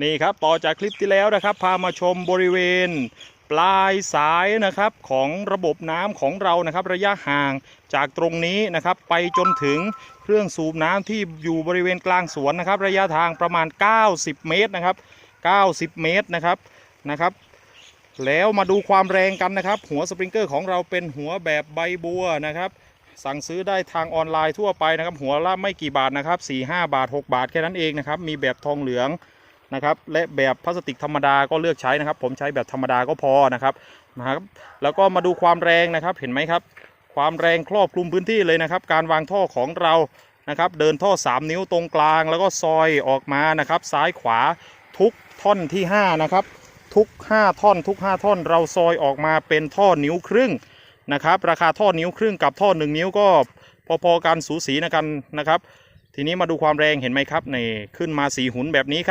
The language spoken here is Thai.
นี่ครับต่อจากคลิปที่แล้วนะครับ พามาชมบริเวณ ปลายสายนะครับของระบบน้ำของเรานะครับ ระยะห่างจากตรงนี้นะครับ ไปจนถึงเครื่องสูบน้ำที่อยู่บริเวณกลางสวนนะครับ ระยะทางประมาณ 90 เมตรนะครับ 90 เมตรนะครับนะครับแล้วมาดูความแรงกันนะครับ หัวสปริงเกอร์ของเราเป็นหัวแบบใบบัวนะครับ สั่งซื้อได้ทางออนไลน์ทั่วไปนะครับ หัวละไม่กี่บาทนะครับ4-5 บาท 6 บาทแค่นั้นเองนะครับ มีแบบทองเหลือง นะครับและแบบพลาสติกธรรมดาก็เลือกใช้นะครับ ผมใช้แบบธรรมดาก็พอนะครับนะครับ แล้วก็มาดูความแรงนะครับเห็นไหมครับ ความแรงครอบคลุมพื้นที่เลยนะครับ การวางท่อของเรานะครับ เดินท่อ 3 นิ้วตรงกลาง แล้วก็ซอยออกมานะครับ ซ้ายขวาทุกท่อนที่ 5 นะครับ ทุก 5 ท่อน ทุก 5 ท่อนเราซอยออกมาเป็นท่อนิ้วครึ่งนะครับ ราคาท่อนิ้วครึ่งกับท่อ 1 นิ้วก็พอๆกันสูสีนะกันนะครับ ทีนี้มาดูความแรงเห็นไหมครับในขึ้นมาสีหุนแบบนี้ครับ